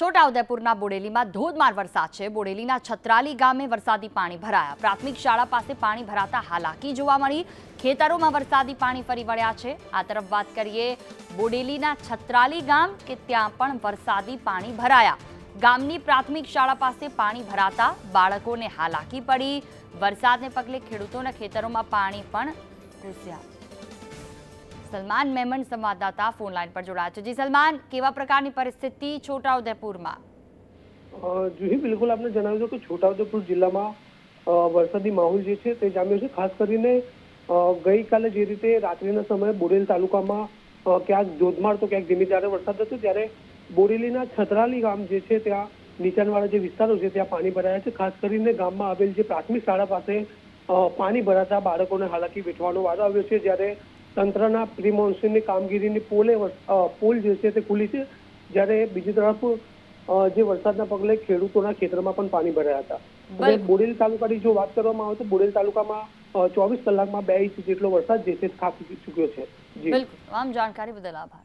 છોટાઉદેપુરના બોડેલીમાં ધોધમાર વરસાદ છે. બોડેલીના છત્રાલી ગામે વરસાદી પાણી ભરાયા. પ્રાથમિક શાળા પાસે પાણી ભરાતા હાલાકી જોવા મળી. ખેતરોમાં વરસાદી પાણી ફરી વળ્યા છે. આ તરફ વાત કરીએ બોડેલીના છત્રાલી ગામ કે ત્યાં પણ વરસાદી પાણી ભરાયા. ગામની પ્રાથમિક શાળા પાસે પાણી ભરાતા બાળકોને હાલાકી પડી. વરસાદને પગલે ખેડૂતોના ખેતરોમાં પાણી પણ ઘૂસ્યા. સલમાન મેમન સંવાદદાતા ફોન લાઈન પર જોડાયા છે. જી સલમાન, કેવા પ્રકારની પરિસ્થિતિ છોટાઉદેપુરમાં? જુહી બિલકુલ આપણે જણાવ્યું કે છોટાઉદેપુર જિલ્લામાં વરસાદી માહોલ જે છે તે જામ્યો છે. ખાસ કરીને ગઈકાલે જે રીતે રાત્રિના સમયે બોરેલી તાલુકામાં ક્યાંક ધોધમાર તો ક્યાંક ધીમી ધારે વરસાદ હતો, ત્યારે બોરેલીના છત્રાલી ગામ જે છે ત્યાં નીચાણવાળા જે વિસ્તારો છે ત્યાં પાણી ભરાયા છે. ખાસ કરીને ગામમાં આવેલ જે પ્રાથમિક શાળા પાસે પાણી ભરાતા બાળકોને હાલાકી વેઠવાનો વારો આવ્યો છે. જ્યારે તંત્રના પ્રી મોન્સૂનની કામગીરીની પોલે પોલ જે છે તે ખુલી છે જ્યારે બીજી તરફ જે વરસાદના પગલે ખેડૂતોના ખેતરમાં પણ પાણી ભરાયા હતા. બોડેલી તાલુકાની જો વાત કરવામાં આવે તો બોડેલી તાલુકામાં ચોવીસ કલાકમાં બે ઇંચ જેટલો વરસાદ જે છે ખાબકી ચૂક્યો છે. બિલકુલ. તમામ જાણકારી બદલ આભાર.